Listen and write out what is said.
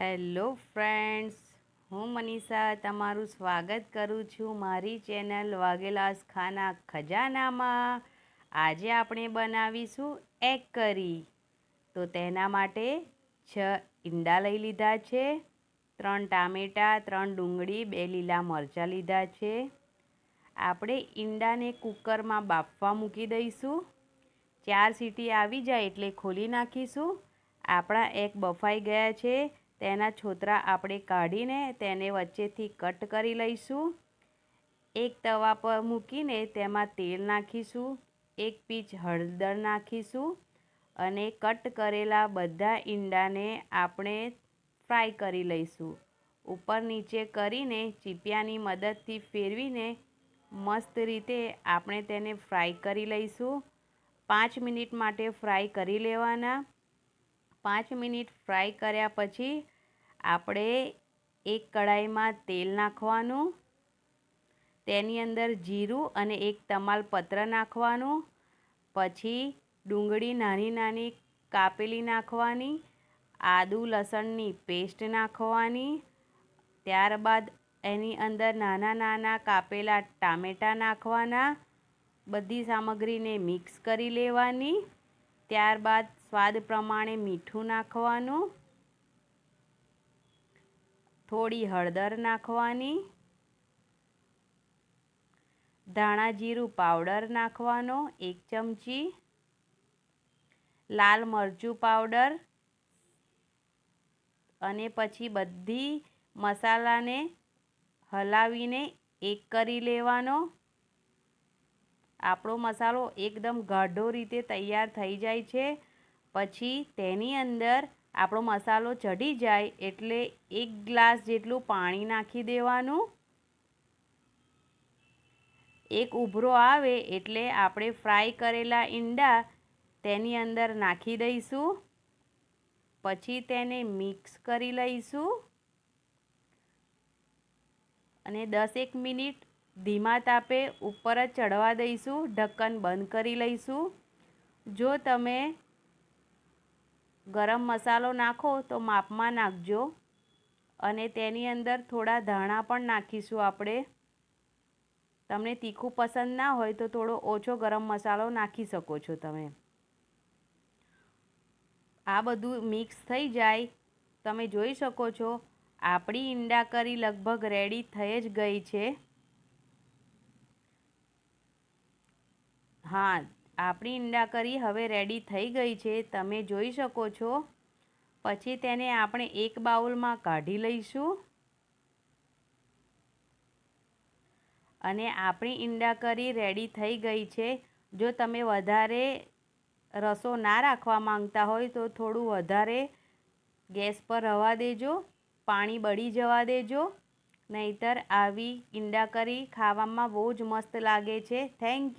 Hello friends, હું મનીષા તમારું સ્વાગત કરું છું મારી ચેનલ વાઘેલાસ ખાના ખજાનામાં. આજે આપણે બનાવીશું એગ કરી તો તેના માટે છ ઈંડા લઈ લીધા છે, ત્રણ ટામેટાં, ત્રણ ડુંગળી, બે લીલા મરચાં લીધા છે. આપણે ઈંડાને કુકરમાં બાફવા મૂકી દઈશું. ચાર સીટી આવી જાય એટલે ખોલી નાખીશું. આપણા એક બફાઈ ગયા છે. તેના છોતરા આપણે કાઢીને તેને વચ્ચેથી કટ કરી લઈશું. એક તવા પર મૂકીને તેમાં તેલ નાખીશું. એક પીચ હળદર નાખીશું અને કટ કરેલા બધા ઈંડાને આપણે ફ્રાય કરી લઈશું. ઉપર નીચે કરીને ચીપિયાની મદદથી ફેરવીને મસ્ત રીતે આપણે તેને ફ્રાય કરી લઈશું. પાંચ મિનિટ માટે ફ્રાય કરી લેવાના. પાંચ મિનિટ ફ્રાય કર્યા પછી આપણે એક કડાઈમાં તેલ નાખવાનું, તેની અંદર જીરું અને એક તમાલપત્ર નાખવાનું, પછી ડુંગળી નાની નાની કાપેલી નાખવાની, આદું લસણની પેસ્ટ નાખવાની, ત્યારબાદ એની અંદર નાના નાના કાપેલા ટામેટાં નાખવાના, બધી સામગ્રીને મિક્સ કરી લેવાની, ત્યારબાદ સ્વાદ પ્રમાણે મીઠું નાખવાનું, થોડી હળદર નાખવાની, ધાણા જીરું પાવડર નાખવાનો એક ચમચી, લાલ મરચું પાવડર અને પછી બધી મસાલાને હલાવીને એક કરી લેવાનો. આપણો મસાલો એકદમ ગાઢો રીતે તૈયાર થઈ જાય છે. પછી તેની અંદર આપણો મસાલો ચઢી જાય એટલે એક ગ્લાસ જેટલું પાણી નાખી દેવાનું. એક ઉભરો આવે એટલે આપણે ફ્રાય કરેલા ઈંડા તેની અંદર નાખી દઈશું. પછી તેને મિક્સ કરી લઈશું. અને દસેક મિનિટ ધીમા તાપે ઉપર જ ચડવા દઈશું. ઢક્કન બંધ કરી લઈશું. જો તમે ગરમ મસાલો નાખો તો માપમાં નાખજો. અને તેની અંદર થોડા ધાણા પણ નાખીશું આપણે. તમને તીખું પસંદ ના હોય તો થોડો ઓછો ગરમ મસાલો નાખી શકો છો તમે. આ બધું મિક્સ થઈ જાય. તમે જોઈ શકો છો, આપણી ઈંડા કરી લગભગ રેડી થઈ જ ગઈ છે. હા આપણી ઈંડા કરી હવે રેડી થઈ ગઈ છે. તમે જોઈ શકો છો. પછી તેને આપણે એક બાઉલમાં કાઢી લઈશું. અને આપણી ઈંડા કરી રેડી થઈ ગઈ છે. જો તમે વધારે રસો ના રાખવા માંગતા હોય તો થોડું વધારે ગેસ પર રવા દેજો. પાણી બળી જવા દેજો. નહીતર આવી ઈંડા કરી ખાવામાં બહુ જ મસ્ત લાગે છે. Thank you